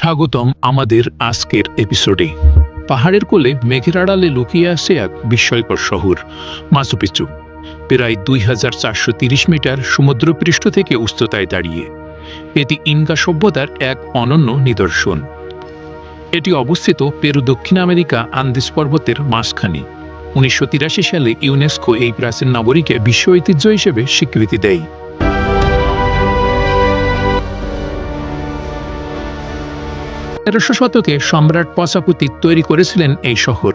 স্বাগতম আমাদের আজকের এপিসোডে পাহাড়ের কোলে মেঘের আড়ালে লুকিয়ে আছে এক বিস্ময়কর শহর মাসুপিচু প্রায় দুই হাজার চারশো তিরিশ মিটার সমুদ্রপৃষ্ঠ থেকে উচ্চতায় দাঁড়িয়ে। এটি ইনকা সভ্যতার এক অনন্য নিদর্শন। এটি অবস্থিত পেরু দক্ষিণ আমেরিকা আন্দিস পর্বতের মাঝখানে। উনিশশো তিরাশি সালে ইউনেস্কো এই প্রাচীন নগরীকে বিশ্ব ঐতিহ্য হিসেবে স্বীকৃতি দেয়। তেরোশো শতকে সম্রাট পশাপুতি তৈরি করেছিলেন এই শহর।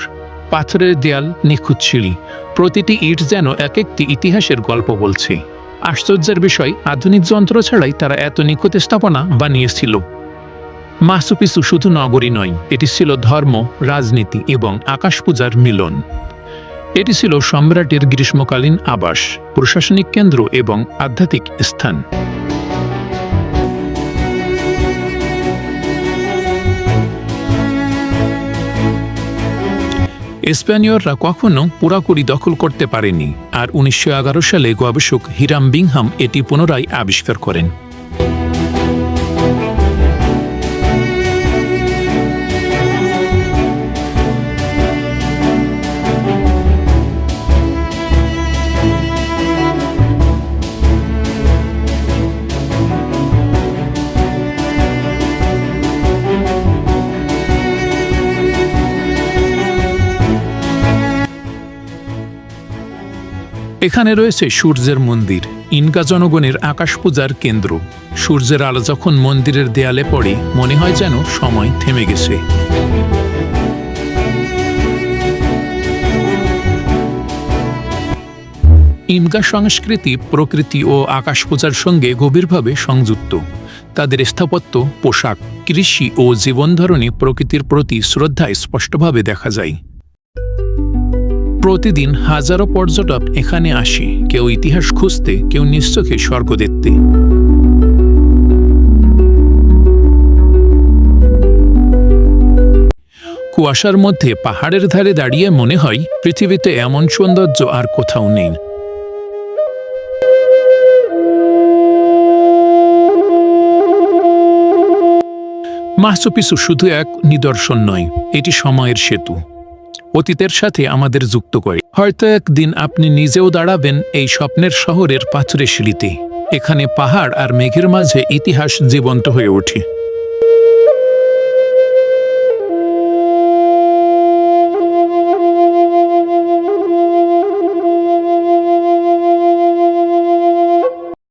পাথরের দেয়াল নিখুঁত সিঁড়ি, প্রতিটি ইট যেন এক একটি ইতিহাসের গল্প বলছে। আশ্চর্যের বিষয়, আধুনিক যন্ত্র ছাড়াই তারা এত নিখুঁত স্থাপনা বানিয়েছিল। মাসুপিসু শুধু নগরী নয়, এটি ছিল ধর্ম, রাজনীতি এবং আকাশ পূজার মিলন। এটি ছিল সম্রাটের গ্রীষ্মকালীন আবাস, প্রশাসনিক কেন্দ্র এবং আধ্যাত্মিক স্থান। স্প্যানীয়রা কখনো পুরাপুরি দখল করতে পারেনি, আর উনিশশো এগারো সালে গবেষক হিরাম বিংহাম এটি পুনরায় আবিষ্কার করেন। এখানে রয়েছে সূর্যের মন্দির, ইনকা জনগণের আকাশ পূজার কেন্দ্র। সূর্যের আলো যখন মন্দিরের দেয়ালে পড়ে, মনে হয় যেন সময় থেমে গেছে। ইনকা সংস্কৃতি, প্রকৃতি ও আকাশ পূজার সঙ্গে গভীরভাবে সংযুক্ত। তাদের স্থাপত্য, পোশাক, কৃষি ও জীবনধারণে প্রকৃতির প্রতি শ্রদ্ধা স্পষ্টভাবে দেখা যায়। প্রতিদিন হাজারো পর্যটক এখানে আসে। কেউ ইতিহাস খুঁজতে, কেউ নিশ্চোখে স্বর্গ দেখতে। কুয়াশার মধ্যে পাহাড়ের ধারে দাঁড়িয়ে মনে হয় পৃথিবীতে এমন সৌন্দর্য আর কোথাও নেই। মাসুপিসু শুধু এক নিদর্শন নয়, এটি সময়ের সেতু। অতীতের সাথে আমাদের যুক্ত করে। হয়তো একদিন আপনি নিজেও দাঁড়াবেন এই স্বপ্নের শহরের পাথরে সিঁড়িতে এখানে পাহাড় আর মেঘের মাঝে ইতিহাস জীবন্ত হয়ে ওঠে।